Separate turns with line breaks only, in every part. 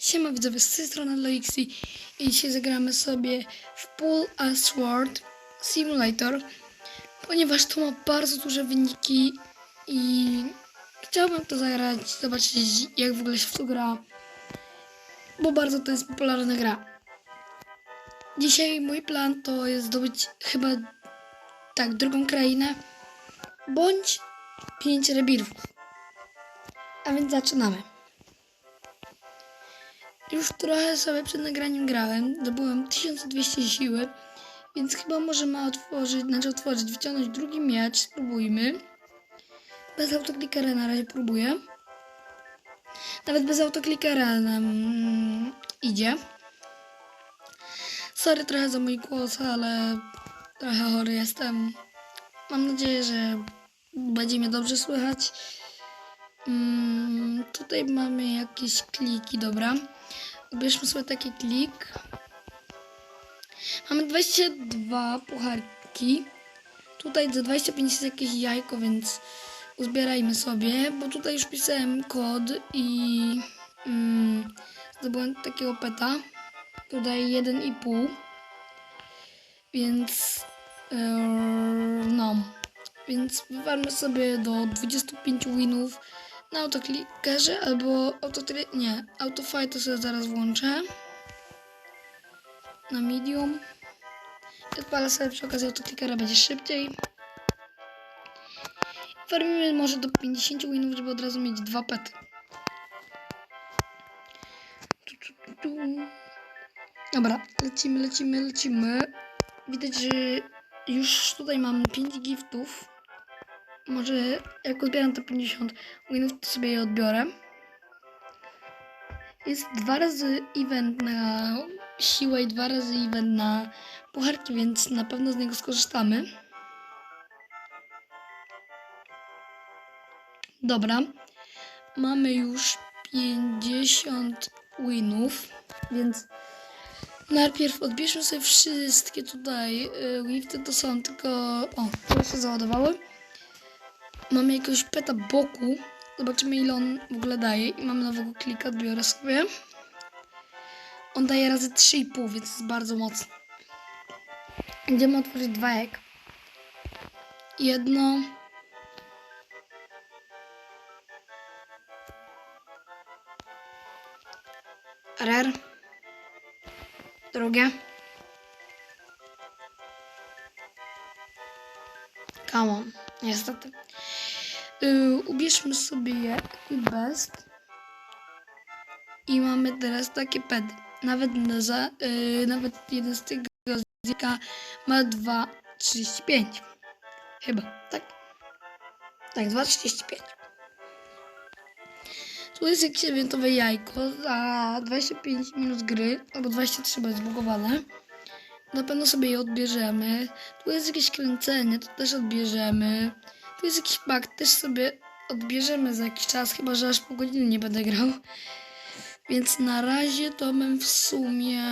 Siema widzowie, z tej strony Loixi i dzisiaj zagramy sobie w Pool a Sword Simulator, ponieważ to ma bardzo duże wyniki i chciałbym to zagrać, zobaczyć jak w ogóle się w to gra, bo bardzo to jest popularna gra. Dzisiaj mój plan to jest zdobyć chyba tak drugą krainę, bądź pięć rebirów. A więc zaczynamy. Już trochę sobie przed nagraniem grałem, zdobyłem 1200 siły, więc chyba możemy otworzyć, znaczy otworzyć, wyciągnąć drugi miecz, spróbujmy. Bez autoklikera na razie próbuję. Nawet bez autoklikera nam mm, idzie. Sorry trochę za mój głos, ale trochę chory jestem. Mam nadzieję, że będzie mnie dobrze słychać. Mm, tutaj mamy jakieś kliki, dobra. Ubierzmy sobie taki klik. Mamy 22 pucharki. Tutaj za 25 jest jakieś jajko, więc uzbierajmy sobie, bo tutaj już pisałem kod i mm, zdobyłem takiego peta. Tutaj 1,5. Więc yy, no. Więc wywarmy sobie do 25 winów na autoklikerze albo autotry... nie, autofight to sobie zaraz włączę. Na medium. Odpalę sobie przy okazji autoklikera będzie szybciej. Farmimy może do 50 winów, żeby od razu mieć dwa pety. Dobra, lecimy, lecimy, lecimy. Widać, że już tutaj mam 5 giftów może jak uzbieram te 50 winów, to sobie je odbiorę. Jest dwa razy event na siłę i dwa razy event na pucharki, więc na pewno z niego skorzystamy. Dobra. Mamy już 50 winów, więc najpierw odbierzmy sobie wszystkie tutaj y, gifty, to są tylko... O, to się załadowały. Mamy jakiegoś peta boku. Zobaczymy ile on w ogóle daje. I mamy nowego klika, odbiorę sobie. On daje razy 3,5, więc jest bardzo mocny. Będziemy otworzyć dwa jak. Jedno. Rare. Drugie. Come on. Niestety. Yy, ubierzmy sobie je best. I mamy teraz takie ped. Nawet, na za, yy, nawet jeden z tych zdjęcia ma 2,35. Chyba, tak? Tak, 2,35. Tu jest jakieś eventowe jajko za 25 minut gry, albo 23, bo jest zbugowane. Na pewno sobie je odbierzemy. Tu jest jakieś kręcenie, to też odbierzemy. Tu jest jakiś bug, też sobie odbierzemy za jakiś czas, chyba że aż po godziny nie będę grał. Więc na razie to bym w sumie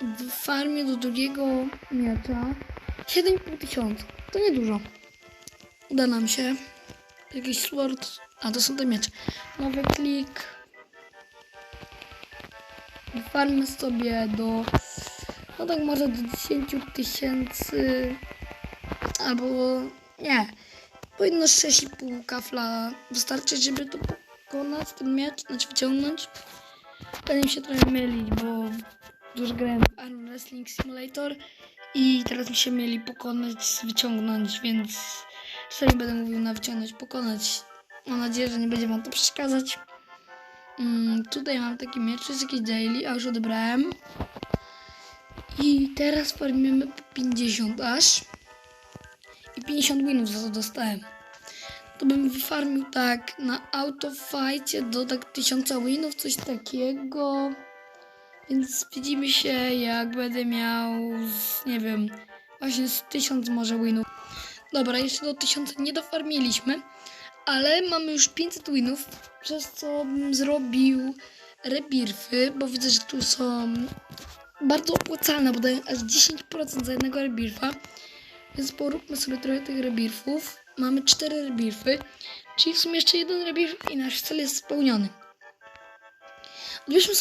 w farmie do drugiego miecza 7,5 tysiąca. To niedużo. Uda nam się. Jakiś sword. A to są te miecze. Nowy klik. Farmy sobie do no tak może do 10 tysięcy albo nie. Powinno 6,5 kafla wystarczyć, żeby to pokonać, ten miecz, znaczy wyciągnąć. Będę się trochę mylić, bo dużo grałem w Arm Wrestling Simulator i teraz mi się mieli pokonać, wyciągnąć, więc sobie będę mówił na wyciągnąć, pokonać. Mam nadzieję, że nie będzie wam to przeszkadzać. Mm, tutaj mam taki miecz, jest jakiś daily, a już odebrałem. I teraz farmimy po 50 aż. I 50 winów za to dostałem. To bym wyfarmił tak na autofajcie do tak 1000 winów, coś takiego. Więc widzimy się jak będę miał, z, nie wiem, właśnie z 1000 może winów. Dobra, jeszcze do 1000 nie dofarmiliśmy, ale mamy już 500 winów, przez co bym zrobił rebirfy, bo widzę, że tu są bardzo opłacalne, bo dają aż 10% za jednego rebirfa. Więc poróbmy sobie trochę tych rebirfów. Mamy 4 rebirfy, czyli w sumie jeszcze jeden rebirf i nasz cel jest spełniony. Odbierzmy sobie